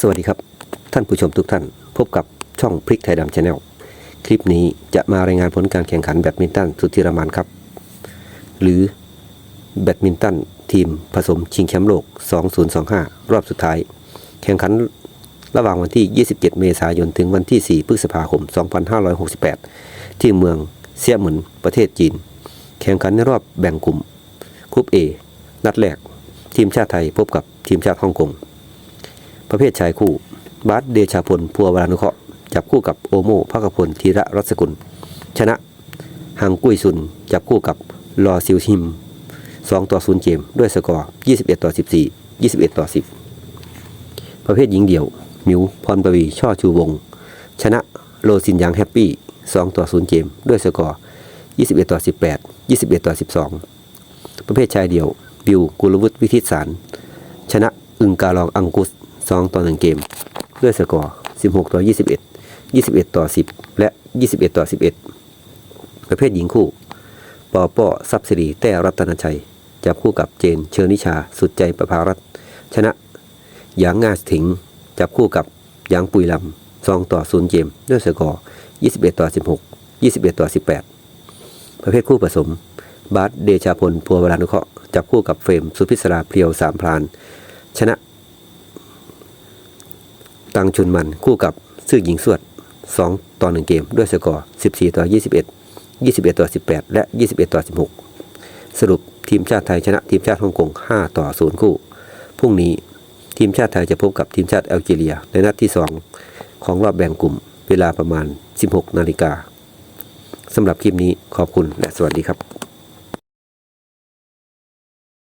สวัสดีครับ ท่านผู้ชมทุกท่าน พบกับช่องพริกไทยดำชาแนลคลิปนี้จะมารายงานผลการแข่งขันแบดมินตันสุที่รามานครับ หรือแบดมินตันทีมผสมชิงแชมป์โลก 2025 รอบสุดท้าย แข่งขันระหว่างวันที่ 27 เมษายน ถึงวันที่ 4 พฤษภาคม 2568 ที่เมืองเซี่ยหมินประเทศจีน แข่งขันในรอบแบ่งกลุ่มกรุ๊ป A นัดแรก ทีมชาติไทยพบกับทีมชาติฮ่องกง ประเภทชายคู่บาสเดชาพลพัววรานุเคราะห์จับคู่กับโอโมภคพลธีระรัศกุล ชนะฮังกุ้ยซุน จับคู่กับลอซิลฮิม 2 ต่อ 0 เกม ด้วยสกอร์ 21 ต่อ 14 21 ต่อ 10 ประเภทหญิงเดี่ยว มิวพรปวี ช่อชูวงศ์ชนะโลซินยังแฮปปี้ 2 ต่อ 0 เกม ด้วยสกอร์ 21 ต่อ 18 21 ต่อ 12 ประเภทชายเดี่ยว บิวกุลวุฒิวิทิตสาร ชนะอึงการองอังกุส 2 ต่อ 1 เกม ด้วยสกอร์ 16 ต่อ 21 21 ต่อ 10 และ 21 ต่อ 11 ประเภทหญิงคู่ ปอป้อซับสิริแต้รัตนชัย จับคู่กับเจนเชิญนิชา สุดใจประภารัตน์ชนะหยางงาถิง จับคู่กับหยางปุยลำ2ต่อ0เกม ด้วยสกอร์ 21 ต่อ 16 21 ต่อ 18 ประเภทคู่ผสม บาสเดชาพลพัววรานุเคราะห์จับคู่กับเฟรม สุพิศราเพรียวสามพราน ชนะ ตังชุนมันคู่กับซื่อหญิงสวด 2 ต่อ 1 เกมด้วยสกอร์ 14 ต่อ 21 21 ต่อ 18 และ 21 ต่อ 16 สรุปทีมชาติไทยชนะทีมชาติฮ่องกง 5 ต่อ 0 คู่ พรุ่งนี้ทีมชาติไทยจะพบกับทีมชาติแอลจีเรีย ในนัดที่ 2 ของรอบแบ่งกลุ่มเวลาประมาณ 16 นาฬิกาสำหรับคลิปนี้ขอบคุณและสวัสดีครับ